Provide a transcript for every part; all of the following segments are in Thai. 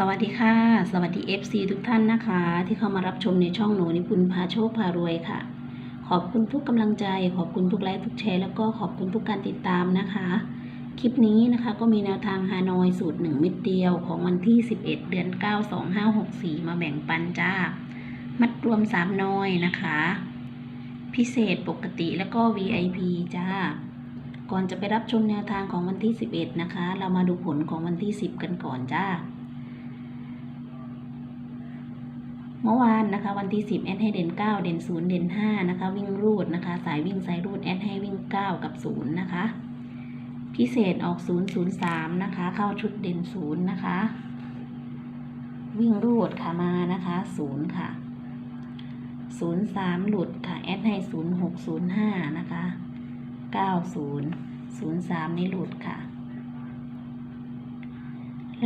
สวัสดีค่ะ สวัสดี FC ทุกท่านนะคะ ที่เข้ามารับชมในช่องหนูนิพุนพาโชคพารวยค่ะ ขอบคุณทุกกำลังใจ ขอบคุณทุกไลค์ทุกแชร์แล้วก็ขอบคุณทุกการติดตามนะคะ คลิปนี้นะคะก็มีแนวทางฮานอยสูตร1เม็ดเดียวของวันที่ 11 เดือน 9 2564 มาแบ่งปันจ้า มัดรวม 3 น้อยนะคะ พิเศษปกติแล้วก็ VIP จ้าก่อนจะไปรับชมแนวทางของวันที่ 11 นะคะ เรามาดูผลของวันที่ 10 กันก่อนจ้า เมื่อวานนะคะ วันที่ 10 แอดให้เด่น 9 เด่น 0 เด่น 5 นะคะ วิ่งรูดนะคะ สายวิ่งสายรูดแอดให้วิ่ง 9 กับ 0 นะคะ พิเศษออก 0 0 3 นะคะ เข้าชุดเด่น 0 นะคะ วิ่งรูดค่ะมานะคะ 0 ค่ะ 0 3 หลุดค่ะ แอดให้ 0 6 0 5 นะคะ 90 0 3 นี่หลุดค่ะ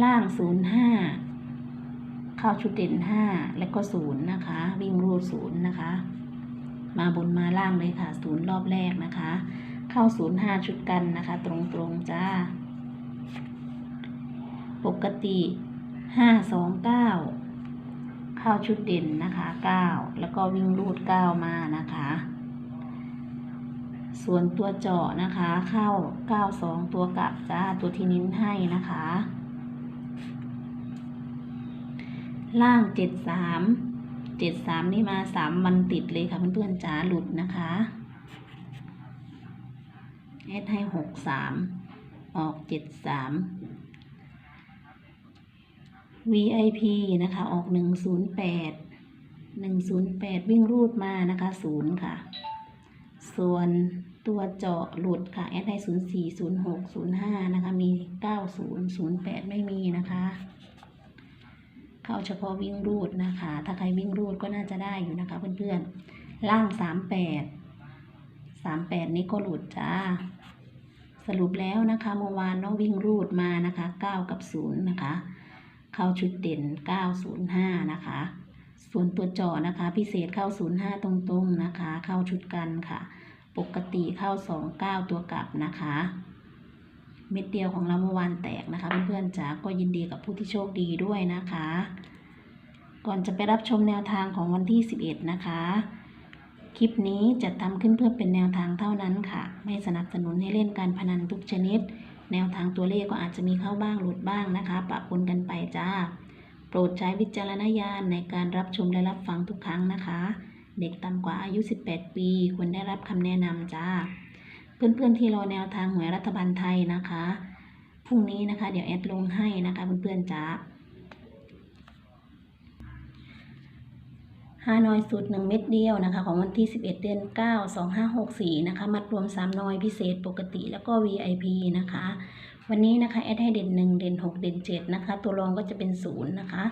ล่าง 0 5 เข้าชุดเด่นห้าแล้วก็ศูนย์นะคะ วิ่งรูดศูนย์นะคะ มาบนมาล่างเลยค่ะศูนย์รอบแรกนะคะ เข้าศูนย์ห้าชุดกันนะคะ ตรงๆจ้า ปกติห้าสองเก้าเข้าชุดเด่นนะคะเก้าแล้วก็วิ่งรูดเก้ามานะคะส่วนตัวเจาะนะคะ เข้าเก้าสองตัวกลับจ้า ตัวที่นิ้นให้นะคะ ล่างเจ็ดสามเจ็ดสามนี่มาสามวันติดเลยค่ะเพื่อนๆจ๋าหลุดนะคะเอสให้หกสามออกเจ็ดสาม VIP นะคะ ออกหนึ่งศูนย์แปดหนึ่งศูนย์แปดวิ่งรูดมานะคะศูนย์ค่ะ ส่วนตัวเจาะหลุดค่ะแอดให้ศูนย์สี่ศูนย์หกศูนย์ห้านะคะ มีเก้าศูนย์ศูนย์แปดไม่มีนะคะ เข้าเฉพาะวิ่งรูดนะคะ ถ้าใครวิ่งรูดก็น่าจะได้อยู่นะคะเพื่อนๆ ล่างสามแปดสามแปดนี้ก็หลุดจ้า สรุปแล้วนะคะเมื่อวานน้องวิ่งรูดมานะคะเก้ากับศูนย์นะคะ เข้าชุดเด่นเก้าศูนย์ห้านะคะ ส่วนตัวจาะนะคะ พิเศษเข้าศูนย์ห้าตรงๆนะคะ เข้าชุดกันค่ะ ปกติเข้าสองเก้าตัวกลับนะคะ เม็ดเดียวของเราเมื่อวานแตกนะคะ เพื่อนๆจ๋าก็ยินดีกับผู้ที่โชคดีด้วยนะคะ ก่อนจะไปรับชมแนวทางของวันที่ 11 นะคะ คลิปนี้จะทำขึ้นเพื่อเป็นแนวทางเท่านั้นค่ะ ไม่สนับสนุนให้เล่นการพนันทุกชนิด แนวทางตัวเลขก็อาจจะมีเข้าบ้างหลุดบ้างนะคะ ปะปนกันไปจ้า โปรดใช้วิจารณญาณในการรับชมและรับฟังทุกครั้งนะคะ เด็กต่ำกว่าอายุ 18 ปีควรได้รับคำแนะนำจ้า เพื่อนๆที่รอแนวทางหวยรัฐบาลไทยนะคะพรุ่งนี้นะคะ เดี๋ยวแอดลงให้นะคะเพื่อนๆจ้าฮานอยสูตรหนึ่งเม็ดเดียวนะคะ ของวันที่ 11 เดือน 9 2564 นะคะ มัดรวม 3น้อยพิเศษปกติแล้วก็ VIP นะคะ วันนี้นะคะ แอดให้เด่น 1 เด่น 6 เด่น 7 นะคะ ตัวรองก็จะเป็น 0 นะคะ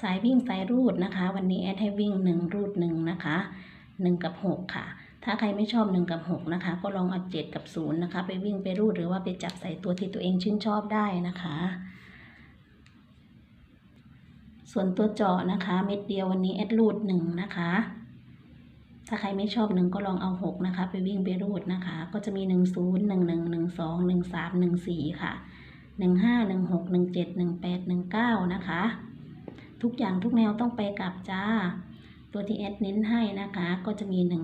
สายวิ่งสายรูดนะคะ วันนี้แอดให้วิ่ง 1 รูด 1 นะคะ 1 กับ 6 ค่ะ ถ้าใครไม่ชอบ 1 กับ 6 นะคะ ก็ลองเอา7กับ 0 นะคะ ไปวิ่งไปรูดหรือว่าไปจับใส่ตัวที่ตัวเองชื่นชอบได้นะคะ ส่วนตัวเจาะนะคะ เม็ดเดียววันนี้แอดรูด1นะคะ ถ้าใครไม่ชอบ 1 ก็ลองเอา 6 นะคะ ไปวิ่งไปรูดนะคะ ก็จะมี 1 0 1 1 1 2 1 3 1 4 ค่ะ 1 5 1 6 1 7 1 8 1 9 นะคะ ทุกอย่างทุกแนวต้องไปกลับจ้า ตัวที่แอดเน้นให้นะคะ ก็จะมี 1 0 1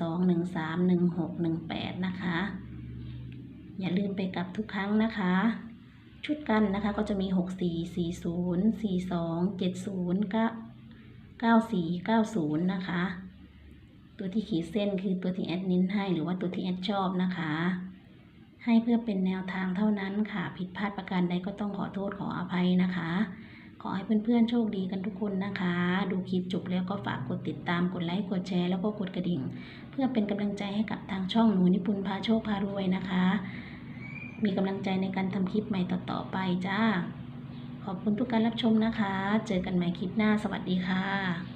2 1 3 1 6 1 8 นะคะ อย่าลืมไปกลับทุกครั้งนะคะ ชุดกันนะคะก็จะมี 6 4 4 0 4 2 7 0 9 9 4 9 0 นะคะ ตัวที่ขีดเส้นคือตัวที่แอดเน้นให้หรือว่าตัวที่แอดชอบนะคะให้เพื่อเป็นแนวทางเท่านั้นค่ะ ผิดพลาดประการใดก็ต้องขอโทษขออภัยนะคะ ขอให้เพื่อนๆโชคดีกันทุกคนนะคะ ดูคลิปจบแล้วก็ฝากกดติดตามกดไลค์กดแชร์แล้วก็กดกระดิ่ง เพื่อเป็นกำลังใจให้กับทางช่องหนูนิปุนพาโชคพารวยนะคะ มีกำลังใจในการทำคลิปใหม่ต่อๆไปจ้า ขอบคุณทุกการรับชมนะคะ เจอกันใหม่คลิปหน้าสวัสดีค่ะ